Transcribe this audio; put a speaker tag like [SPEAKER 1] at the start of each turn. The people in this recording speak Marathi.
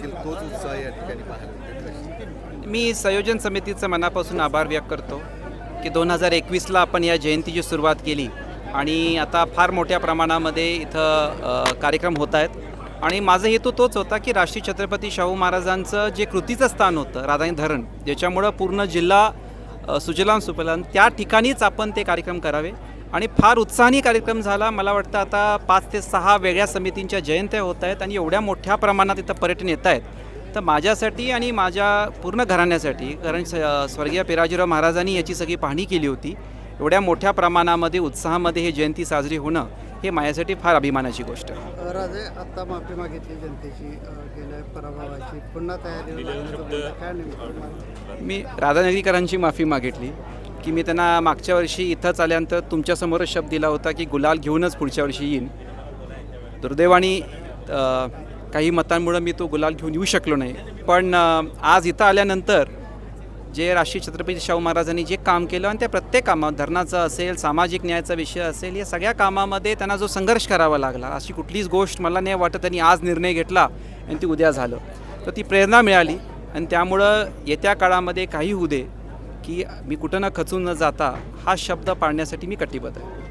[SPEAKER 1] देखील तोच उत्साह या ठिकाणी पाहायला
[SPEAKER 2] मी संयोजन समितीचं मनापासून आभार व्यक्त करतो की दोन हजार एकवीसला आपण या जयंतीची सुरुवात केली आणि आता फार मोठ्या प्रमाणामध्ये इथं कार्यक्रम होत आहेत. आणि माझा हेतू तोच होता की राष्ट्रीय छत्रपती शाहू महाराजांचं जे कृतीचं स्थान होतं राधाई धरण ज्याच्यामुळं पूर्ण जिल्हा सुजलाम सुफलाम त्या ठिकाणीच आपण ते कार्यक्रम करावे. आणि फार उत्साहाने कार्यक्रम झाला. मला वाटतं आता पाच ते सहा वेगळ्या समितींच्या जयंत्या होत आहेत आणि एवढ्या मोठ्या प्रमाणात इथं पर्यटन येत आहेत. तर माझ्यासाठी आणि माझ्या पूर्ण घराण्यासाठी कारण स्वर्गीय पिराजीराव महाराजांनी याची सगळी पाहणी केली होती एवढ्या मोठ्या प्रमाणामध्ये उत्साहामध्ये हे जयंती साजरी होणं हे माझ्यासाठी फार अभिमानाची गोष्ट आहे.
[SPEAKER 3] राजे आता माफी मागितली जनतेची गेल्या पराभवाची. पुन्हा तयारी?
[SPEAKER 2] मी राधानगरीकरांची माफी मागितली. की मी त्यांना मागच्या वर्षी इथंच आल्यानंतर तुमच्यासमोरच शब्द दिला होता की गुलाल घेऊनच पुढच्या वर्षी येईन. दुर्दैवाने काही मतांमुळं मी तो गुलाल घेऊन येऊ शकलो नाही. पण आज इथं आल्यानंतर जे राष्ट्रीय छत्रपती शाहू महाराजांनी जे काम केलं आणि त्या प्रत्येक कामात धरणाचं असेल सामाजिक न्यायाचा विषय असेल या सगळ्या कामामध्ये त्यांना जो संघर्ष करावा लागला अशी कुठलीच गोष्ट मला नाही वाटत त्यांनी आज निर्णय घेतला आणि ती उद्या झालं. तर ती प्रेरणा मिळाली आणि त्यामुळं येत्या काळामध्ये काही होऊ दे. की मी कुठं ना खचून न जाता हा शब्द पाळण्यासाठी मी कटिबद्ध आहे.